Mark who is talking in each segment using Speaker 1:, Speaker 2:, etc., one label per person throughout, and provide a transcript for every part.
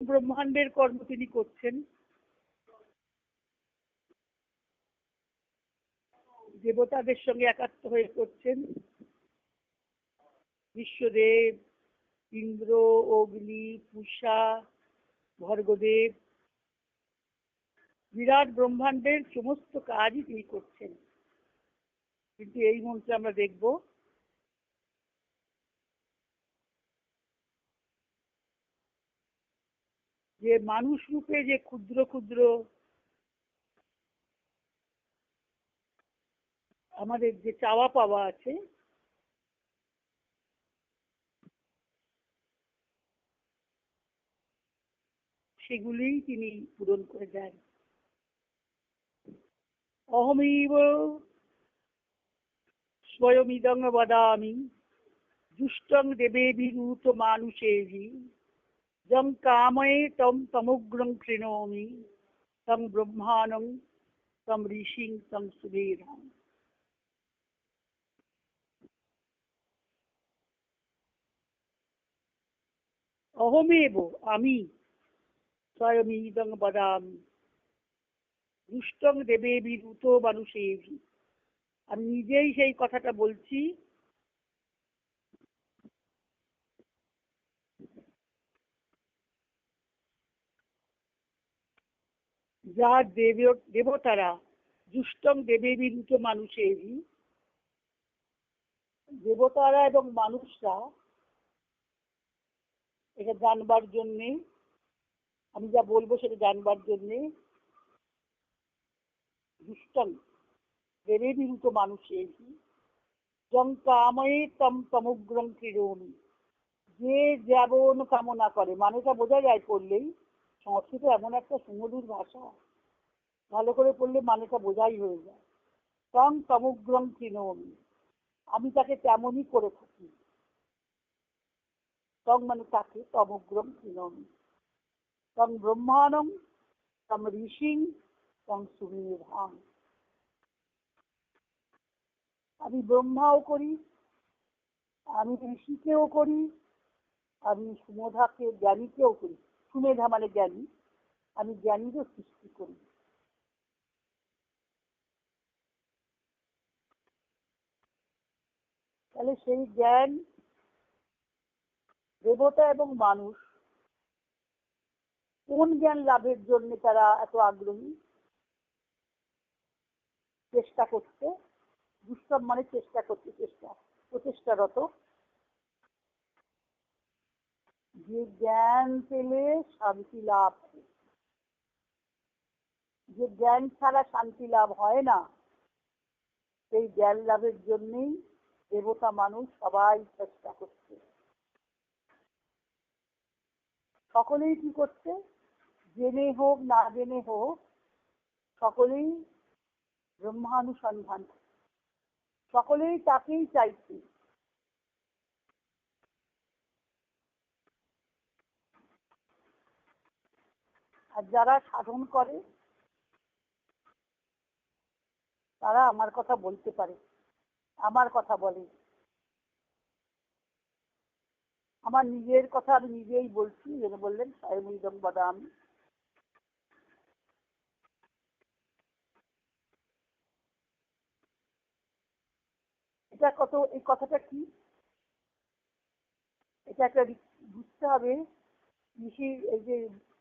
Speaker 1: ব্রহ্মাণ্ডের কর্ম তিনি করছেন। দেবতাদের সঙ্গে একাত্ম হয়ে করছেন। বিশ্বদেব, ইন্দ্র, অগ্নি, পূষা, ভর্গদেব, বিরাট ব্রহ্মাণ্ডের সমস্ত কাজই তিনি করছেন। কিন্তু এই মন্ত্রে আমরা দেখব যে মানুষ রূপে যে ক্ষুদ্র ক্ষুদ্র আমাদের যে চাওয়া পাওয়া আছে, সেগুলিই তিনি পূরণ করে দেন। অহমৈব স্বয়মিদং বদামি, দুষ্টং দেবে বিরূত মানুষেভি যং কাময়ে তম তমুগ্রং কৃণোমি তং ব্রহ্মাণং তম ঋষিং তং সুবীরাম অহমেব আমি স্বয়মিদং বদামি দুষ্টং দেবে বিরূত মানুষেভি আমি নিজেই সেই কথাটা বলছি। যা দেব দেবতারা দুষ্টং দেবে বিরূত মানুষেরই দেবতারা এবং মানুষরা এটা জানবার জন্যে, আমি যা বলব সেটা জানবার জন্যে দুষ্টং দেবে বিরূত মানুষেরই যং কাময়ে তম তমুগ্রম ক্রীড়মি যে যেমন কামনা করে। মানুষটা বোঝা যায় করলেই সংস্কৃত এমন একটা সুমধুর ভাষা। ভালো করে পড়লে মানেটা বোঝাই হয়ে যায়। তং তমুগ্রম তৃণমি। আমি তাকে তেমনই করে থাকি। তং মানে তাকে তমগ্রম তৃণমি। তং ব্রহ্মাণম তম ঋষিং, তং সুমেধাম আমি ব্রহ্মাও করি, আমি ঋষিকেও করি, আমি সুমধাকে, জ্ঞানীকেও করি। সুমেধা মানে জ্ঞানী। আমি জ্ঞানীরও সৃষ্টি করি। তাহলে সেই জ্ঞান দেবতা এবং মানুষ কোন জ্ঞান লাভের জন্য তারা এত আগ্রহী? চেষ্টা করছে দুষ্টম মানে চেষ্টা করছে চেষ্টা, প্রচেষ্টারত। যে জ্ঞান পেলে শান্তি লাভ যে জ্ঞান ছাড়া শান্তি লাভ হয় না, সেই জ্ঞান লাভের জন্যই দেবতা মানুষ সবাই চেষ্টা করছে। সকলেই কি করছে? জেনে হোক, না জেনে হোক, সকলেই ব্রহ্মানুসন্ধান। সকলেই তাকেই চাইছে। আর যারা সাধন করে, তারা আমার কথা বলতে পারে। আমার কথা বলে। আমার নিজের কথা আমি নিজেই বলছি, যেন বললেন সাহেবুলদম বাদাম। এটা কত, এই কথাটা কি? এটা একটা বুঝতে হবে, ঋষির, এই যে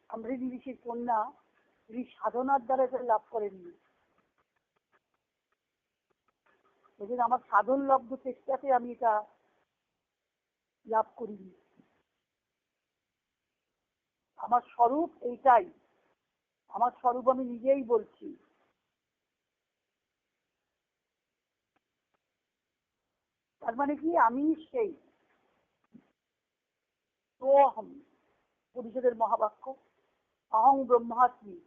Speaker 1: আমৃদি ঋষির কন্যা, তিনি সাধনার দ্বারা এটা লাভ করেননি। সেদিন আমার সাধন লব্ধ চেষ্টাতে আমি এটা লাভ করিনি। আমার স্বরূপ এইটাই। আমার স্বরূপ আমি নিজেই বলছি। তার মানে কি? আমি সেই। তো অহম পরিষদের মহাবাক্য। অহং ব্রহ্মাস্মি।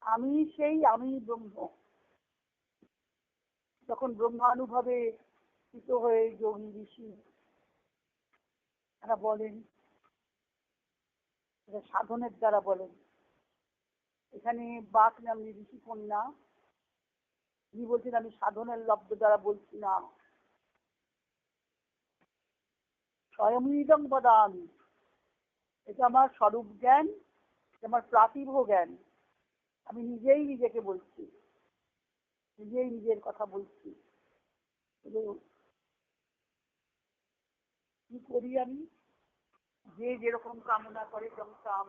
Speaker 1: আমি সেই, আমি ব্রহ্ম। যখন ব্রহ্মানুভবে স্থিত হয়ে যোগী ঋষি তারা বলেন সাধনের দ্বারা বলেন, এখানে বাক নামনি ঋষি কন্যা, তিনি বলছেন, আমি সাধনের লব্ধ দ্বারা বলছি না। স্বয়মিদং বদামি। এটা আমার স্বরূপ জ্ঞান আমার প্রাতিভ জ্ঞান। আমি নিজেই নিজেকে বলছি। নিজেই নিজের কথা বলছি। কি করি আমি? যে যেরকম কামনা করে তম কাম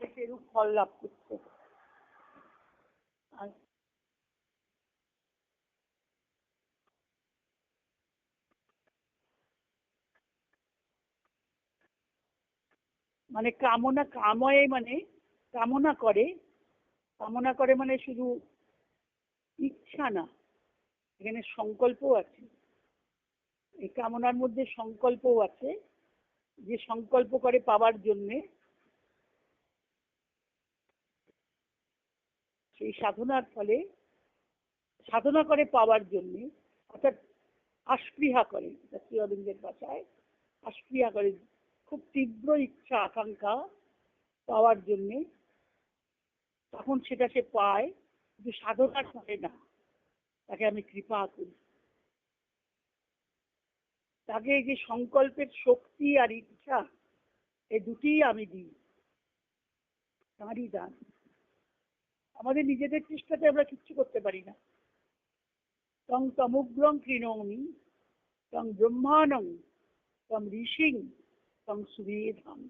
Speaker 1: সেরূপ ফল লাভ করতে আর মানে কামনা, কাময়ে মানে কামনা করে। কামনা করে মানে শুধু ইচ্ছা না, এখানে সংকল্পও আছে। এই কামনার মধ্যে সংকল্পও আছে, যে সংকল্প করে পাওয়ার জন্যে সেই সাধনার ফলে, সাধনা করে পাওয়ার জন্যে, অর্থাৎ আস্পৃহা করে শ্রী অরবিন্দের ভাষায় আস্পৃহা করে খুব তীব্র ইচ্ছা, আকাঙ্ক্ষা পাওয়ার জন্যে। তখন সেটা সে পায়, কিন্তু সাধনা করে না। তাকে আমি কৃপা করি। তাকে যে সংকল্পের শক্তি আর ইচ্ছা এই দুটিই আমি দিই। তাঁরই দান। আমাদের নিজেদের চেষ্টাতে আমরা কিচ্ছু করতে পারি না। তং তমুগ্রং কৃণৌমি, তং ব্রহ্মানং তং ঋষিং তং সুবেধাম